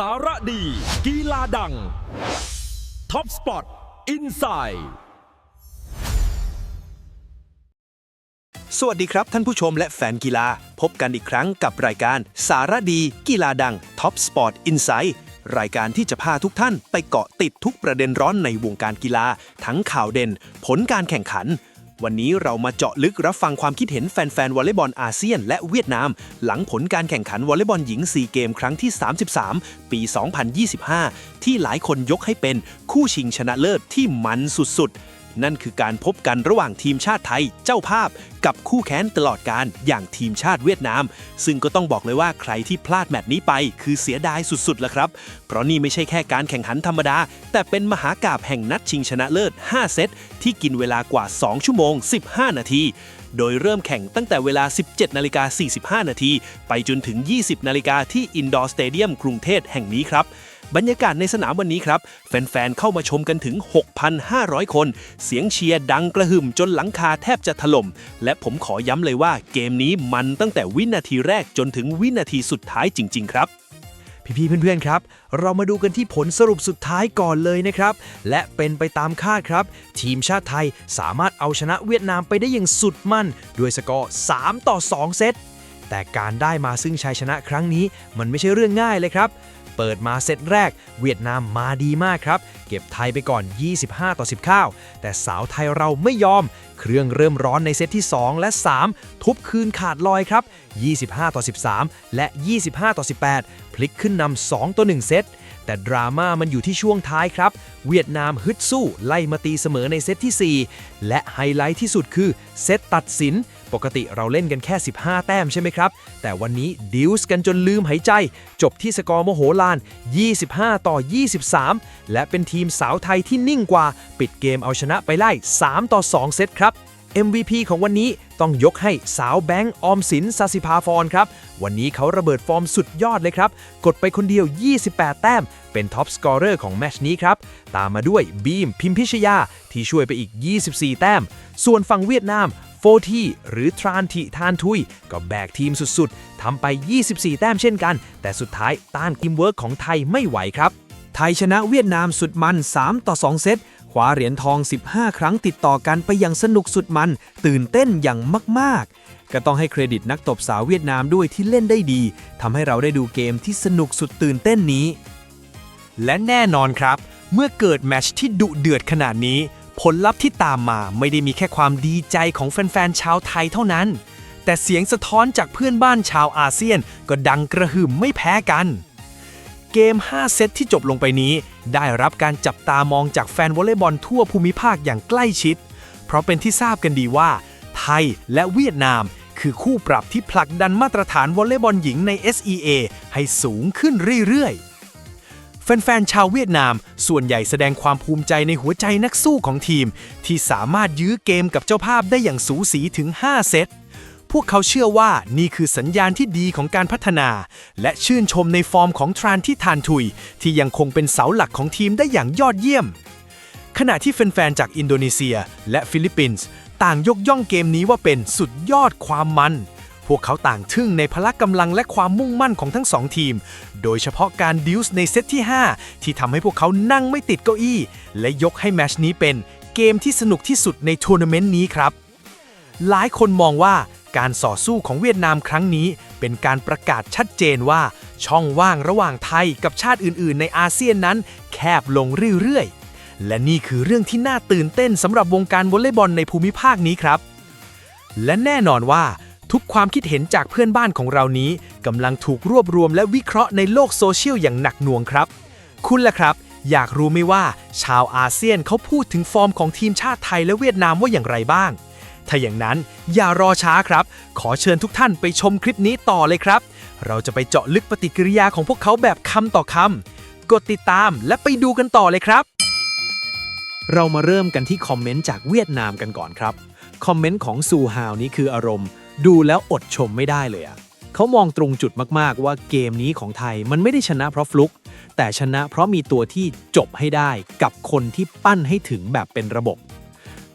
สาระดี กีฬาดัง ท็อปสปอตอินไซด์สวัสดีครับท่านผู้ชมและแฟนกีฬา พบกันอีกครั้งกับรายการสาระดี กีฬาดัง Top Sport Insight รายการที่จะพาทุกท่านไปเกาะติดทุกประเด็นร้อนในวงการกีฬา ทั้งข่าวเด่น ผลการแข่งขัน วันนี้เรามาเจาะลึกรับฟังความคิดเห็นแฟนๆวอลเลย์บอลอาเซียน และเวียดนาม หลังผลการแข่งขันวอลเลย์บอลหญิง 4 เกมครั้งที่ 33 ปี 2025 ที่หลายคนยกให้เป็นคู่ชิงชนะเลิศที่มันสุดๆ นั่นคือการพบกันระหว่างทีมชาติไทยเจ้าภาพ กับคู่แค้นตลอดการอย่างทีมชาติเวียดนาม ซึ่งก็ต้องบอกเลยว่าใครที่พลาดแมตช์นี้ไป คือเสียดายสุดๆละครับ เพราะนี่ไม่ใช่แค่การแข่งขันธรรมดา แต่เป็นมหากาบแห่งนัดชิงชนะเลิศ 5 เซต ที่กินเวลากว่า 2 ชั่วโมง 15 นาทีโดยเริ่มแข่งตั้งแต่เวลา 17 นาฬิกา 45 นาที ไปจนถึง 20 นาฬิกาที่อินดอร์สเตเดียมกรุงเทพแห่งนี้ครับ บรรยากาศในสนามวันนี้ครับ แฟนๆ เข้ามาชมกันถึง 6,500 คน เสียงเชียร์ดังกระหึ่มจนหลังคาแทบจะถล่ม และผมขอย้ำเลยว่าเกมนี้มันตั้งแต่วินาทีแรกจนถึงวินาทีสุดท้ายจริง ๆ ครับพี่ๆเพื่อนๆครับ เรามาดูกันที่ผลสรุปสุดท้ายก่อนเลยนะครับ และเป็นไปตามคาดครับ ทีมชาติไทยสามารถเอาชนะเวียดนามไปได้อย่างสุดมั่น ด้วยสกอร์ 3 ต่อ 2 เซตแต่การได้มาซึ่งชัยชนะครั้งนี้มันไม่ใช่เรื่องง่ายเลยครับ เปิดมาเซตแรก เวียดนามมาดีมากครับ เก็บไทยไปก่อน 25 ต่อ 19 แต่สาวไทยเราไม่ยอม เครื่องเริ่มร้อนในเซตที่ 2 และ 3 ทุบคืนขาดลอยครับ 25 ต่อ 13 และ 25 ต่อ 18 พลิกขึ้นนำ 2 ต่อ 1 เซตแต่ดราม่ามันอยู่ที่ช่วงท้ายครับ เวียดนามฮึดสู้ ไล่มาตีเสมอในเซตที่ 4 และไฮไลท์ที่สุดคือเซตตัดสิน ปกติเราเล่นกันแค่ 15 แต้มใช่ไหมครับ แต่วันนี้ดิวส์กันจนลืมหายใจ จบที่สกอร์โมโหลาน 25 ต่อ 23 และเป็นทีมสาวไทยที่นิ่งกว่า ปิดเกมเอาชนะไปไล่ 3 ต่อ 2 เซตครับ MVP ของวันนี้ต้องยกให้สาวแบงค์ออมสินซาสิภาฟรครับ วันนี้เขาระเบิดฟอร์มสุดยอดเลยครับ กดไปคนเดียว 28 แต้ม เป็นท็อปสกอร์เรอร์ของแมชนี้ครับ ตามมาด้วยบีมพิมพิชยาที่ช่วยไปอีก 24 แต้ม ส่วนฝั่งเวียดนาม ฟทีหรือทรานทิทานทุย ก็แบกทีมสุดๆ ทำไป 24 แต้มเช่นกัน แต่สุดท้ายต้านทีมเวิร์กของไทยไม่ไหวครับ ไทยชนะเวียดนามสุดมัน 3 ต่อ 2 เซตคว้าเหรียญทอง 15 ครั้งติดต่อกันไปอย่างสนุกสุดมัน ตื่นเต้นอย่างมากๆ ก็ต้องให้เครดิตนักตบสาวเวียดนามด้วยที่เล่นได้ดีทำให้เราได้ดูเกมที่สนุกสุดตื่นเต้นนี้ และแน่นอนครับ เมื่อเกิดแมชที่ดุเดือดขนาดนี้ ผลลัพธ์ที่ตามมาไม่ได้มีแค่ความดีใจของแฟนๆชาวไทยเท่านั้น แต่เสียงสะท้อนจากเพื่อนบ้านชาวอาเซียนก็ดังกระหึ่มไม่แพ้กัน เกม 5 เซตที่จบลงไปนี้ ได้รับการจับตามองจากแฟนวอลเลย์บอลทั่วภูมิภาคอย่างใกล้ชิด เพราะเป็นที่ทราบกันดีว่า ไทยและเวียดนามคือคู่ปรับที่ผลักดันมาตรฐานวอลเลย์บอลหญิงใน SEA ให้สูงขึ้นเรื่อยๆ แฟนๆ ชาวเวียดนาม ส่วนใหญ่แสดงความภูมิใจในหัวใจนักสู้ของทีม ที่สามารถยื้อเกมกับเจ้าภาพได้อย่างสูสีถึง 5 เซต พวกเขาเชื่อว่านี่คือสัญญาณที่ดีของการพัฒนา และชื่นชมในฟอร์มของทรานที่ทานทุย ที่ยังคงเป็นเสาหลักของทีมได้อย่างยอดเยี่ยม ขณะที่แฟนๆ จากอินโดนีเซียและฟิลิปปินส์ต่างยกย่องเกมนี้ว่าเป็นสุดยอดความมัน พวกเขาต่างทึ่งในพละกำลังและความมุ่งมั่นของทั้งสองทีม โดยเฉพาะการดิวส์ในเซตที่ 5 ที่ทำให้พวกเขานั่งไม่ติดเก้าอี้ และยกให้แมชนี้เป็นเกมที่สนุกที่สุดในทัวร์นาเมนต์นี้ครับ หลายคนมองว่าการต่อสู้ของเวียดนามครั้งนี้ เป็นการประกาศชัดเจนว่า ช่องว่างระหว่างไทยกับชาติอื่น ๆ ในอาเซียนนั้น แคบลงเรื่อย ๆ และนี่คือเรื่องที่น่าตื่นเต้นสำหรับวงการวอลเลย์บอลในภูมิภาคนี้ครับ และแน่นอนว่า ทุกความคิดเห็นจากเพื่อนบ้านของเรานี้กำลังถูกรวบรวมและวิเคราะห์ในโลกโซเชียลอย่างหนักหน่วงครับ คุณล่ะครับ อยากรู้ไหมว่า ชาวอาเซียนเขาพูดถึงฟอร์มของทีมชาติไทยและเวียดนามว่าอย่างไรบ้าง ถ้าอย่างนั้นอย่ารอช้าครับ ขอเชิญทุกท่านไปชมคลิปนี้ต่อเลยครับ เราจะไปเจาะลึกปฏิกิริยาของพวกเขาแบบคำต่อคำกดติดตามและไปดูกันต่อเลยครับ เรามาเริ่มกันที่คอมเมนต์จากเวียดนามกันก่อนครับคอมเมนต์ของซูฮาวนี้คืออารมณ์ ดูแล้วอดชมไม่ได้เลยอะเขามองตรงจุดมากๆว่าเกมนี้ของไทยมันไม่ได้ชนะเพราะฟลุก แต่ชนะเพราะมีตัวที่จบให้ได้กับคนที่ปั้นให้ถึงแบบเป็นระบบ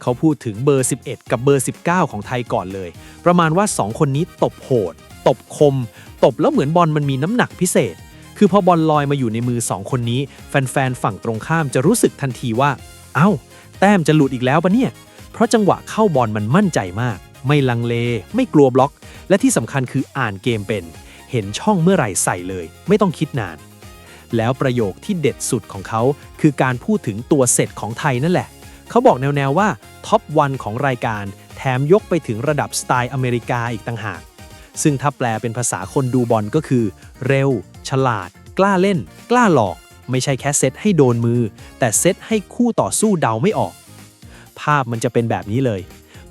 เขาพูดถึงเบอร์ 11 กับเบอร์ 19 ของไทยก่อนเลย ประมาณว่า 2 คนนี้ตบโหด ตบคม ตบแล้วเหมือนบอลมันมีน้ำหนักพิเศษ คือพอบอลลอยมาอยู่ในมือสองคนนี้ แฟนๆฝั่งตรงข้ามจะรู้สึกทันทีว่า เอ้า แต้มจะหลุดอีกแล้วปะเนี่ย เพราะจังหวะเข้าบอลมันมั่นใจมาก ไม่ลังเล ไม่กลัวบล็อก และที่สำคัญคืออ่านเกมเป็น เห็นช่องเมื่อไหร่ใส่เลย ไม่ต้องคิดนาน แล้วประโยคที่เด็ดสุดของเขา คือการพูดถึงตัวเสร็จของไทยนั่นแหละ เขาบอกแนวๆว่าท็อปวันของรายการ แถมยกไปถึงระดับสไตล์อเมริกาอีกต่างหาก ซึ่งถ้าแปลเป็นภาษาคนดูบอลก็คือ เร็ว ฉลาด กล้าเล่น กล้าหลอก ไม่ใช่แค่เซตให้โดนมือ แต่เซตให้คู่ต่อสู้เดาไม่ออก ภาพมันจะเป็นแบบนี้เลย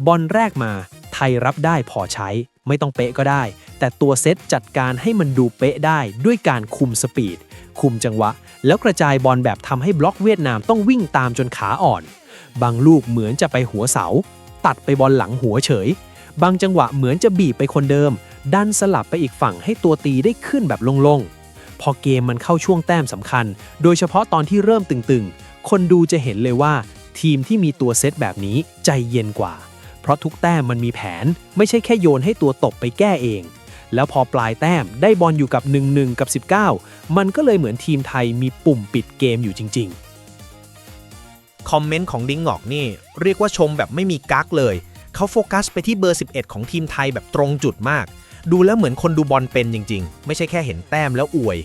บอลแรกมา ทยรับได้พอใช้ ไม่ต้องเป๊ะก็ได้ แต่ตัวเซตจัดการให้มันดูเป๊ะได้ด้วยการคุมสปีด คุมจังหวะ แล้วกระจายบอลแบบทำให้บล็อกเวียดนามต้องวิ่งตามจนขาอ่อน บางลูกเหมือนจะไปหัวเสา ตัดไปบอลหลังหัวเฉย บางจังหวะเหมือนจะบีบไปคนเดิม ดันสลับไปอีกฝั่งให้ตัวตีได้ขึ้นแบบโลงๆ พอเกมมันเข้าช่วงแต้มสำคัญ โดยเฉพาะตอนที่เริ่มตึงๆ คนดูจะเห็นเลยว่าทีมที่มีตัวเซตแบบนี้ใจเย็นกว่า เพราะทุกแต้มมันมีแผน ไม่ใช่แค่โยนให้ตัวตบไปแก้เอง แล้วพอปลายแต้มได้บอลอยู่กับ 1-1 กับ 19 มันก็เลยเหมือนทีมไทยมีปุ่มปิดเกมอยู่จริง ๆ คอมเมนต์ของดิ้งหงอกนี่ เรียกว่าชมแบบไม่มีกั๊กเลย เขาโฟกัสไปที่เบอร์ 11 ของทีมไทยแบบตรงจุดมาก ดูแล้วเหมือนคนดูบอลเป็นจริง ๆ ไม่ใช่แค่เห็นแต้มแล้วอวย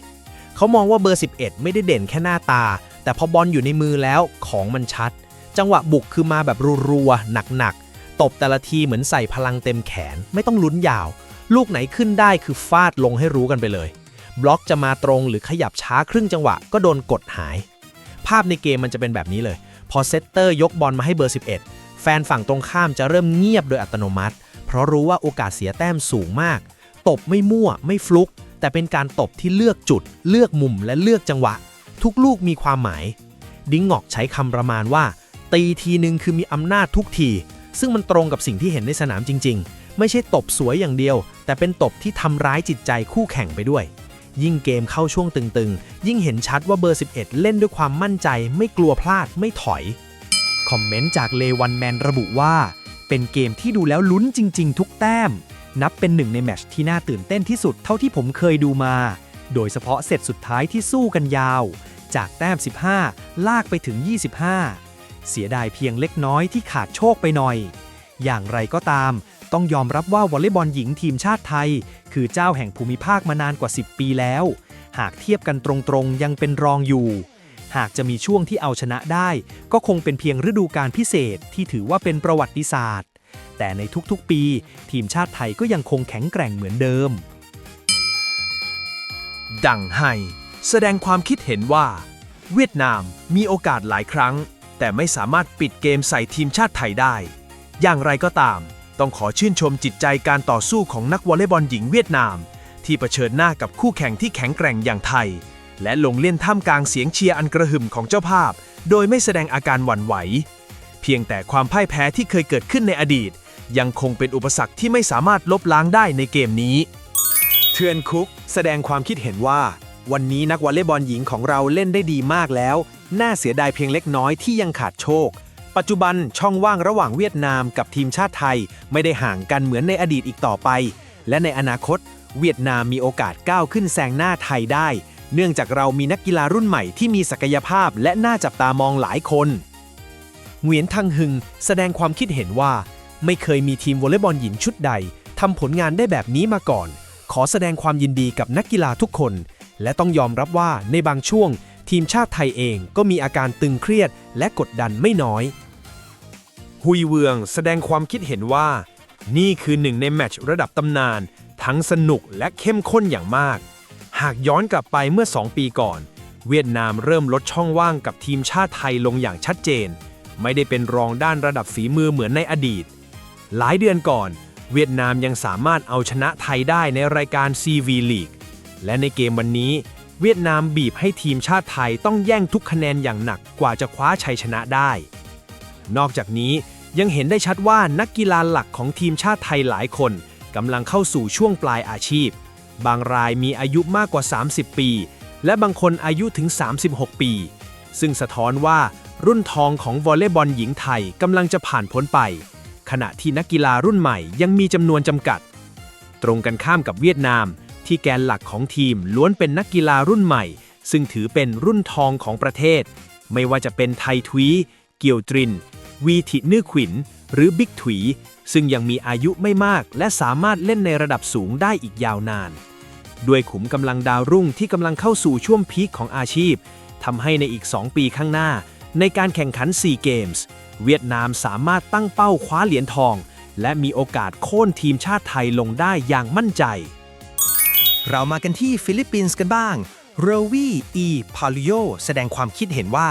เขามองว่าเบอร์ 11 ไม่ได้เด่นแค่หน้าตา แต่พอบอลอยู่ในมือแล้วของมันชัด จังหวะบุกคือมาแบบรัวๆหนักๆ ตบแต่ละทีเหมือนใส่พลังเต็มแขน ไม่ต้องลุ้นยาว ลูกไหนขึ้นได้คือฟาดลงให้รู้กันไปเลย บล็อกจะมาตรงหรือขยับช้าครึ่งจังหวะก็โดนกดหาย ภาพในเกมมันจะเป็นแบบนี้เลย พอเซตเตอร์ยกบอลมาให้เบอร์ 11 แฟนฝั่งตรงข้ามจะเริ่มเงียบโดยอัตโนมัติ เพราะรู้ว่าโอกาสเสียแต้มสูงมาก ตบไม่มั่ว ไม่ฟลุก แต่เป็นการตบที่เลือกจุด เลือกมุมและเลือกจังหวะ ทุกลูกมีความหมาย ดิ้งหงอกใช้คำประมาณว่าตีทีหนึ่งคือมีอำนาจทุกที ซึ่งมันตรงกับสิ่งที่เห็นในสนามจริง ๆ ไม่ใช่ตบสวยอย่างเดียว แต่เป็นตบที่ทำร้ายจิตใจคู่แข่งไปด้วย ยิ่งเกมเข้าช่วงตึงๆ ยิ่งเห็นชัดว่าเบอร์ 11 เล่นด้วยความมั่นใจ ไม่กลัวพลาดไม่ถอย คอมเมนต์จากเลวันแมนระบุว่า เป็นเกมที่ดูแล้วลุ้นจริง ๆ ทุกแต้ม นับเป็นหนึ่งในแมชที่น่าตื่นเต้นที่สุดเท่าที่ผมเคยดูมา โดยเฉพาะเซตสุดท้ายที่สู้กันยาว จากแต้ม 15 ลากไปถึง 25 เสียดายเพียงเล็กน้อยที่ขาดโชคไปหน่อย อย่างไรก็ตาม ต้องยอมรับว่าวอลเลย์บอลหญิงทีมชาติไทย คือเจ้าแห่งภูมิภาคมานานกว่า 10 ปีแล้ว หากเทียบกันตรงๆ ยังเป็นรองอยู่ หากจะมีช่วงที่เอาชนะได้ ก็คงเป็นเพียงฤดูการพิเศษที่ถือว่าเป็นประวัติศาสตร์ แต่ในทุกๆปี ทีมชาติไทยก็ยังคงแข็งแกร่งเหมือนเดิม ดังไฮแสดงความคิดเห็นว่า เวียดนามมีโอกาสหลายครั้ง แต่ไม่สามารถปิดเกมใส่ทีมชาติไทยได้ อย่างไรก็ตาม ต้องขอชื่นชมจิตใจการต่อสู้ของนักวอลเลย์บอลหญิงเวียดนาม ที่เผชิญหน้ากับคู่แข่งที่แข็งแกร่งอย่างไทย และลงเล่นท่ามกลางเสียงเชียร์อันกระหึ่มของเจ้าภาพ โดยไม่แสดงอาการหวั่นไหว เพียงแต่ความพ่ายแพ้ที่เคยเกิดขึ้นในอดีต ยังคงเป็นอุปสรรคที่ไม่สามารถลบล้างได้ในเกมนี้ เทือนคุก แสดงความคิดเห็นว่า วันนี้นักวอลเลย์บอลหญิงของเราเล่นได้ดีมากแล้วน่าเสียดายเพียงเล็กน้อยที่ยังขาดโชค ปัจจุบันช่องว่างระหว่างเวียดนามกับทีมชาติไทย ไม่ได้ห่างกันเหมือนในอดีตอีกต่อไป และในอนาคต เวียดนามมีโอกาสก้าวขึ้นแซงหน้าไทยได้ เนื่องจากเรามีนักกีฬารุ่นใหม่ที่มีศักยภาพและน่าจับตามองหลายคนเหวียนทังหึงแสดงความคิดเห็นว่า ไม่เคยมีทีมวอลเลย์บอลหญิงชุดใดทำผลงานได้แบบนี้มาก่อน ขอแสดงความยินดีกับนักกีฬาทุกคน และต้องยอมรับว่าในบางช่วง ทีมชาติไทยเองก็มีอาการตึงเครียดและกดดันไม่น้อย ฮุยเวืองแสดงความคิดเห็นว่า นี่คือหนึ่งในแมตช์ระดับตำนาน ทั้งสนุกและเข้มข้นอย่างมาก หากย้อนกลับไปเมื่อ 2 ปีก่อน เวียดนามเริ่มลดช่องว่างกับทีมชาติไทยลงอย่างชัดเจน ไม่ได้เป็นรองด้านระดับฝีมือเหมือนในอดีต หลายเดือนก่อน เวียดนามยังสามารถเอาชนะไทยได้ในรายการ CV League และในเกมวันนี้ เวียดนามบีบให้ทีมชาติไทยต้องแย่งทุกคะแนนอย่างหนักกว่าจะคว้าชัยชนะได้ นอกจากนี้ยังเห็นได้ชัดว่านักกีฬาหลักของทีมชาติไทยหลายคนกำลังเข้าสู่ช่วงปลายอาชีพ บางรายมีอายุมากกว่า 30 ปี และบางคนอายุถึง 36 ปี ซึ่งสะท้อนว่ารุ่นทองของวอลเลย์บอลหญิงไทยกำลังจะผ่านพ้นไป ขณะที่นักกีฬารุ่นใหม่ยังมีจำนวนจำกัด ตรงกันข้ามกับเวียดนาม ที่แกนหลักของทีมล้วนเป็นนักกีฬารุ่นใหม่ ซึ่งถือเป็นรุ่นทองของประเทศ ไม่ว่าจะเป็นไททวี เกียวตริน วีทินื่อขวิน หรือบิ๊กถุย ซึ่งยังมีอายุไม่มากและสามารถเล่นในระดับสูงได้อีกยาวนาน ด้วยขุมกำลังดาวรุ่งที่กำลังเข้าสู่ช่วงพีคของอาชีพทำให้ในอีก 2 ปีข้างหน้า ในการแข่งขัน4เกมส์เวียดนามสามารถตั้งเป้าคว้าเหรียญทอง และมีโอกาสโค่นทีมชาติไทยลงได้อย่างมั่นใจ เรามากันที่ฟิลิปปินส์กันบ้างโรวีอีพาลิโอแสดงความคิดเห็นว่า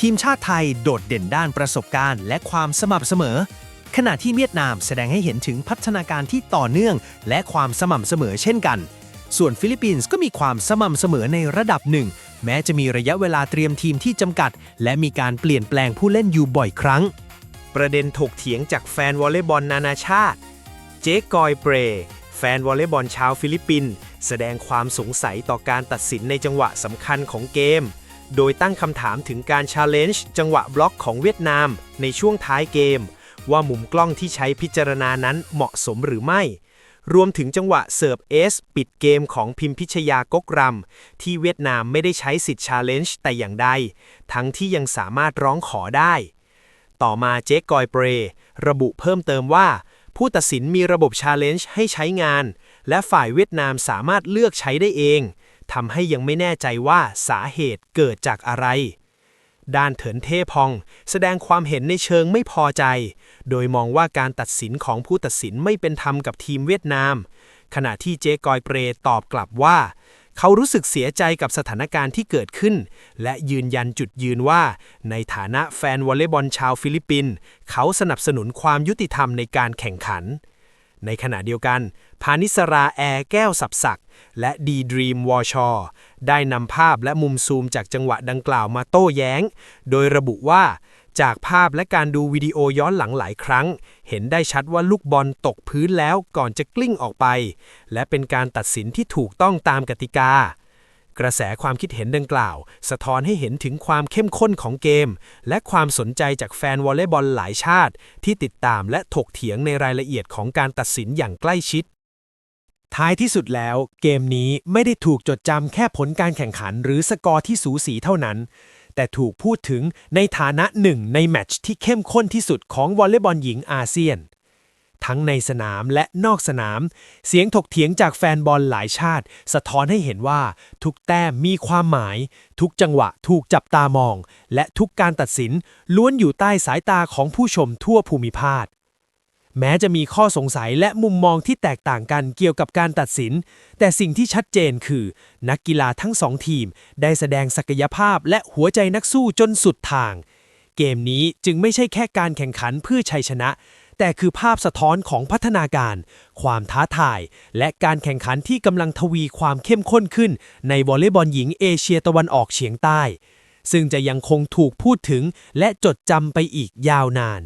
ทีมชาติไทยโดดเด่นด้านประสบการณ์ และความสม่ำเสมอ ขณะที่เวียดนามแสดงให้เห็นถึงพัฒนาการที่ต่อเนื่อง และความสม่ำเสมอเช่นกัน ส่วนฟิลิปปินส์ก็มีความสม่ำเสมอในระดับหนึ่ง แม้จะมีระยะเวลาเตรียมทีมที่จำกัด และมีการเปลี่ยนแปลงผู้เล่นอยู่บ่อยครั้ง ประเด็นถกเถียงจากแฟนวอลเลย์บอลนานาชาติ เจกอยเปรแฟนวอลเลย์บอลชาวฟิลิปปินส์ แสดงความสงสัยต่อการตัดสินในจังหวะสำคัญของเกม โดยตั้งคำถามถึงการชาเลนจ์จังหวะบล็อกของเวียดนาม ในช่วงท้ายเกม ว่ามุมกล้องที่ใช้พิจารณานั้นเหมาะสมหรือไม่ รวมถึงจังหวะเสิร์ฟเอสปิดเกมของพิมพิชยากกรำที่เวียดนามไม่ได้ใช้สิทธิ์ชาเลนจ์แต่อย่างใด ทั้งที่ยังสามารถร้องขอได้ ต่อมาเจ๊กอยเปร ระบุเพิ่มเติมว่า ผู้ตัดสินมีระบบชาเลนจ์ให้ใช้งาน และฝ่ายเวียดนามสามารถเลือกใช้ได้เองทำให้ยังไม่แน่ใจว่าสาเหตุเกิดจากอะไร ด้านเถินเทพอง แสดงความเห็นในเชิงไม่พอใจ โดยมองว่าการตัดสินของผู้ตัดสินไม่เป็นธรรมกับทีมเวียดนาม ขณะที่เจกอยเปรตอบกลับว่า เขารู้สึกเสียใจกับสถานการณ์ที่เกิดขึ้น และยืนยันจุดยืนว่า ในฐานะแฟนวอลเลย์บอลชาวฟิลิปปินส์เขาสนับสนุนความยุติธรรมในการแข่งขัน ในขณะเดียวกัน พานิสราแอร์แก้วสับสัก และดีดรีมวอชอได้นำภาพและมุมซูมจากจังหวะดังกล่าวมาโต้แย้ง โดยระบุว่า จากภาพและการดูวิดีโอย้อนหลังหลายครั้ง เห็นได้ชัดว่าลูกบอลตกพื้นแล้วก่อนจะกลิ้งออกไป และเป็นการตัดสินที่ถูกต้องตามกติกา กระแสความคิดเห็นดังกล่าว สะท้อนให้เห็นถึงความเข้มข้นของเกม และความสนใจจากแฟนวอลเลย์บอลหลายชาติ ที่ติดตามและถกเถียงในรายละเอียดของการตัดสินอย่างใกล้ชิด ท้ายที่สุดแล้ว เกมนี้ไม่ได้ถูกจดจำแค่ผลการแข่งขันหรือสกอร์ที่สูสีเท่านั้น แต่ถูกพูดถึงในฐานะหนึ่งในแมตช์ที่เข้มข้นที่สุดของวอลเลย์บอลหญิงอาเซียน ทั้งในสนามและนอกสนาม เสียงถกเถียงจากแฟนบอลหลายชาติ สะท้อนให้เห็นว่าทุกแต้มมีความหมาย ทุกจังหวะถูกจับตามอง และทุกการตัดสินล้วนอยู่ใต้สายตาของผู้ชมทั่วภูมิภาคแม้จะมีข้อสงสัยและมุมมองที่แตกต่างกันเกี่ยวกับการตัดสิน แต่สิ่งที่ชัดเจนคือ นักกีฬาทั้งสองทีม ได้แสดงศักยภาพและหัวใจนักสู้จนสุดทาง เกมนี้จึงไม่ใช่แค่การแข่งขันเพื่อชัยชนะ แต่คือภาพสะท้อนของพัฒนาการ ความท้าทาย และการแข่งขันที่กำลังทวีความเข้มข้นขึ้น ในวอลเลย์บอลหญิงเอเชียตะวันออกเฉียงใต้ ซึ่งจะยังคงถูกพูดถึงและจดจำไปอีกยาวนาน